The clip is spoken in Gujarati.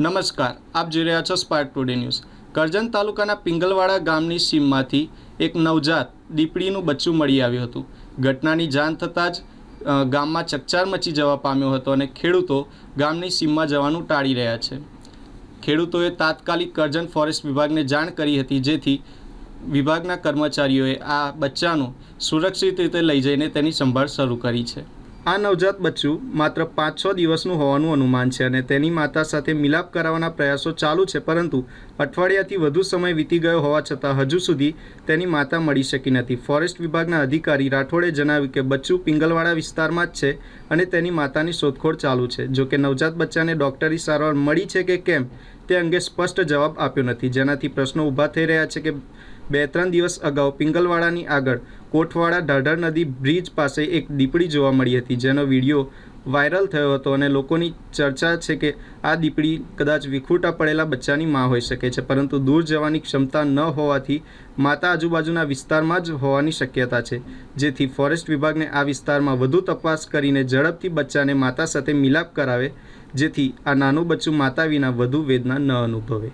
નમસ્કાર, આપ જોઈ રહ્યા છો સ્પાર્ક ટુડે ન્યૂઝ કરજણ તાલુકાના પિંગલવાડા ગામની સીમમાંથી એક નવજાત દીપડીનું બચ્ચું મળી આવ્યું હતું. ઘટનાની જાણ થતાં જ ગામમાં ચકચાર મચી જવા પામ્યો હતો અને ખેડૂતો ગામની સીમમાં જવાનું ટાળી રહ્યા છે. ખેડૂતોએ તાત્કાલિક કરજણ ફોરેસ્ટ વિભાગને જાણ કરી હતી, જેથી વિભાગના કર્મચારીઓએ આ બચ્ચાનું સુરક્ષિત રીતે લઈ જઈને તેની સંભાળ શરૂ કરી છે. આ નવજાત બચ્ચું માત્ર પાંચ છ દિવસનું હોવાનું અનુમાન છે અને તેની માતા સાથે મિલાપ કરાવવાના પ્રયાસો ચાલુ છે, પરંતુ અઠવાડિયાથી વધુ સમય વીતી ગયો હોવા છતાં હજુ સુધી તેની માતા મળી શકી નથી. ફોરેસ્ટ વિભાગના અધિકારી રાઠોડે જણાવ્યું કે બચ્ચું પિંગલવાડા વિસ્તારમાં જ છે અને તેની માતાની શોધખોળ ચાલુ છે. જોકે નવજાત બચ્ચાને ડોક્ટરી સારવાર મળી છે કે કેમ તે અંગે સ્પષ્ટ જવાબ આપ્યો નથી. જેનાથી પ્રશ્નો ઊભા થઈ રહ્યા છે કે બે ત્રણ દિવસ અગાઉ પિંગલવાડાની આગળ કોઠવાડા ઢાઢર નદી બ્રિજ પાસે એક દીપડી જોવા મળી હતી, જેનો વીડિયો વાયરલ થયો હતો અને લોકોની ચર્ચા છે કે આ દીપડી કદાચ વિખૂટા પડેલા બચ્ચાની માં હોઈ શકે છે, પરંતુ દૂર જવાની ક્ષમતા ન હોવાથી માતા આજુબાજુના વિસ્તારમાં જ હોવાની શક્યતા છે. જેથી ફોરેસ્ટ વિભાગને આ વિસ્તારમાં વધુ તપાસ કરીને ઝડપથી બચ્ચાને માતા સાથે મિલાપ કરાવે, જેથી આ નાનું બચ્ચું માતા વિના વધુ વેદના ન અનુભવે.